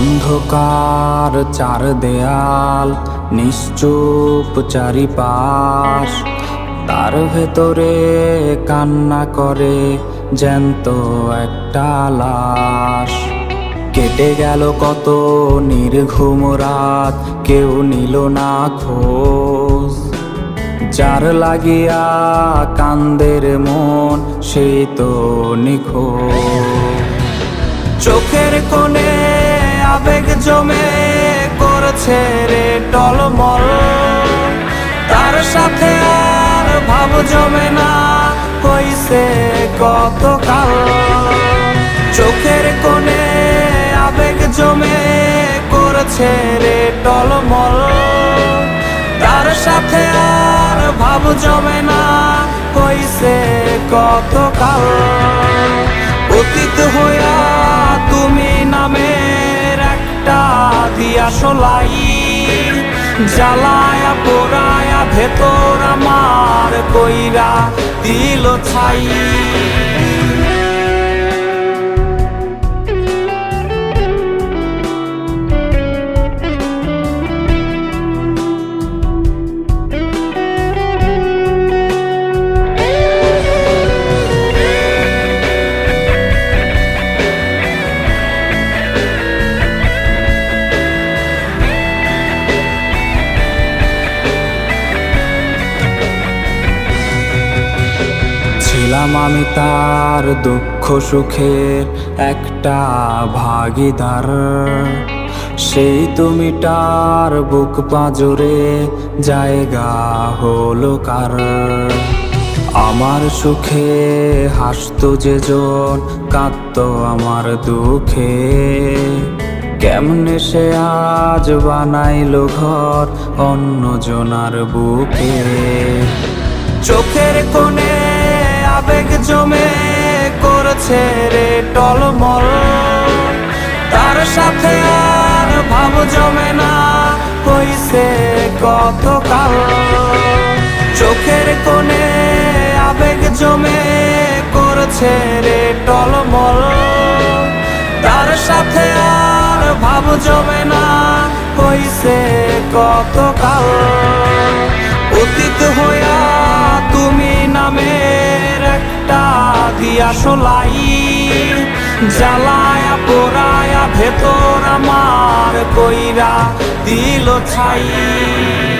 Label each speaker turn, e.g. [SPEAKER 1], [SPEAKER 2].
[SPEAKER 1] অন্ধকার চার দেয়াল, নিশ্চুপ চারিপাশ। তার ভেতরে কান্না করে জ্যান্ত একটা লাশ। কেটে গেল কত নির্ঘুম রাত, কেউ নিল না খোঁজ। যার লাগিয়া কান্দের মন, সেই তো নিখোঁজ। চোখের কোণে আবেগ জমে করছে রে টলমল। তার সাথে আর ভাব জমে না কইছে কত কাল চোখের কোণে আবেগ জমে করছে রে টলমল। তার সাথে আর ভাব জমে না কইছে কত দিয়া সলাই জ্বালায়া পোড়ায়া ভেতর আমার কইরা দিল ছাই। ছিলাম আমি তার দুঃখ সুখের একটা ভাগিদার। সেই তুমি তার বুক পাজরে জায়গা হলো কার? আমার সুখে হাসতো যে জন কাঁদত আমার দুঃখে। কেমনে সে আজ বানাইলো ঘর অন্য জনার বুকে? চোখের কোণে আবেগ জমে করছে রে টলমল। তার সাথে আর ভাব জমে না, হইছে কত কাল চোখের কোণে আবেগ জমে করছে রে টলমল। তার সাথে আর ভাব জমে না, হইছে কত কাল অতীত তুমি নামের একটা দিয়া সলাই জ্বালায়া পোড়ায়া ভেতর আমার কইরা দিল ছাই।